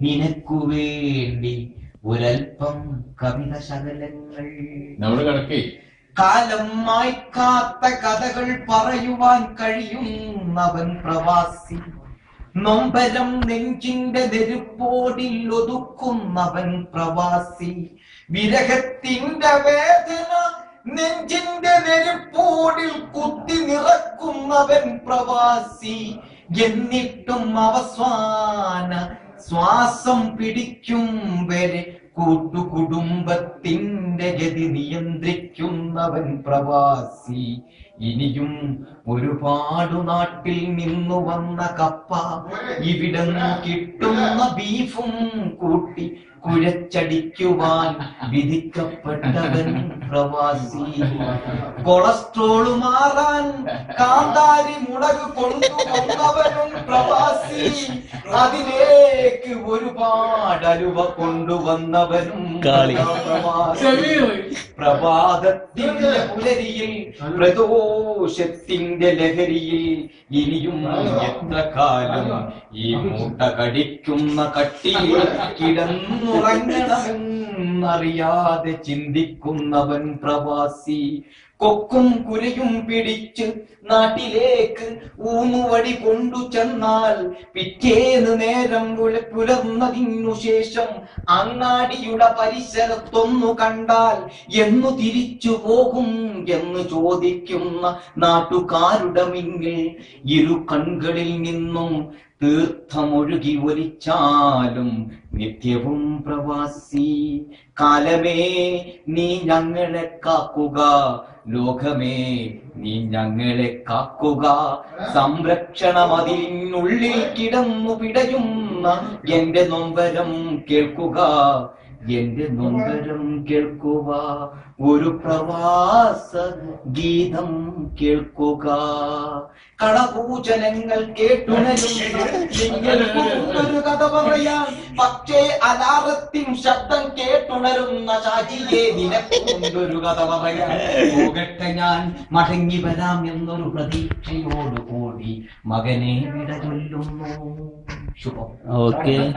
നിനക്കു വേണ്ടി ഒരൽപ്പം കവിത ശകലങ്ങൾ. നമ്മുടെ കണക്കേ. കാലം മായ്ക്കാത്ത കഥകൾ പറയുവാൻ കഴിയുന്നവൻ പ്രവാസി. നൊമ്പരം നെഞ്ചിന്റെ നെരുപ്പോടിൽ ഒതുക്കുന്നവൻ പ്രവാസി. വിരഹത്തിന്റെ വേദന നെഞ്ചിന്റെ നെരുപ്പോടിൽ കുത്തി നിറക്കുന്നവൻ പ്രവാസി. എന്നിട്ടും അവസാന ശ്വാസം പിടിക്കും വരെ കൂട്ടുകുടുംബത്തിന്റെ ഗതി നിയന്ത്രിക്കുന്നവൻ പ്രവാസി. ഇനിയും ഒരുപാട് നാട്ടിൽ നിന്നു വന്ന കപ്പ ഇവിടെ കിട്ടുന്ന ബീഫും കൂട്ടി കുഴച്ചടിക്കുവാൻ വിധിക്കപ്പെട്ടവൻ പ്രവാസി. കൊളസ്ട്രോൾ മാറാൻ കാന്താരി മുളക് കൊണ്ടുവന്നവനും പ്രവാസി. അതിലേക്ക് ഒരുപാട് അലുവ കൊണ്ടുവന്നവനും പ്രഭാതത്തിന്റെ പുലരിയിൽ പ്രദോഷത്തിന്റെ ലഹരിയിൽ ഇനിയും എത്ര കാലം ഈ മൂട്ട കടിക്കുന്ന കട്ടിയിൽ കിടന്നുറങ്ങണമെന്നറിയാതെ ചിന്തിക്കുന്നവൻ പ്രവാസി. കൊക്കും കുരയും പിടിച്ച് നാട്ടിലേക്ക് ഊന്നുവടി കൊണ്ടു ചെന്നാൽ പിറ്റേന്ന് നേരം പുല- പുലർന്നതിനു ശേഷം അങ്ങാടിയുടെ പരിസരത്തൊന്നു കണ്ടാൽ എന്നു തിരിച്ചു പോകും എന്ന് ചോദിക്കുന്ന നാട്ടുകാരുടെ മിന്നിൽ ഇരു കൺകളിൽ നിന്നും തീർത്ഥമൊഴുകി ഒലിച്ചാലും നിത്യവും പ്രവാസി. കാലമേ നീ ഞങ്ങളെ കാക്കുക. ലോകമേ നീ ഞങ്ങളെ കാക്കുക. സംരക്ഷണം അതിനുള്ളിൽ കിടന്നു പിടയുന്ന എന്റെ നൊമ്പരം കേൾക്കുക. എന്റെ നൊമ്പരം കേൾക്കുക. ഒരു പ്രവാസ ഗീതം കേൾക്കുക. കളപൂജനങ്ങൾ കേട്ടുണരുന്ന ഒരു കഥ പറയാൻ പക്ഷേ അലാറത്തിൻ ശബ്ദം കേട്ടുണരുന്ന ഷാജിയെ നിനക്കൊണ്ടൊരു കഥ പറയാൻ പോകട്ടെ ഞാൻ മടങ്ങി വരാം എന്നൊരു പ്രതീക്ഷയോട് കൂടി മകനെ വിട ചൊല്ലുന്നു. ശുഭം. ഓക്കെ.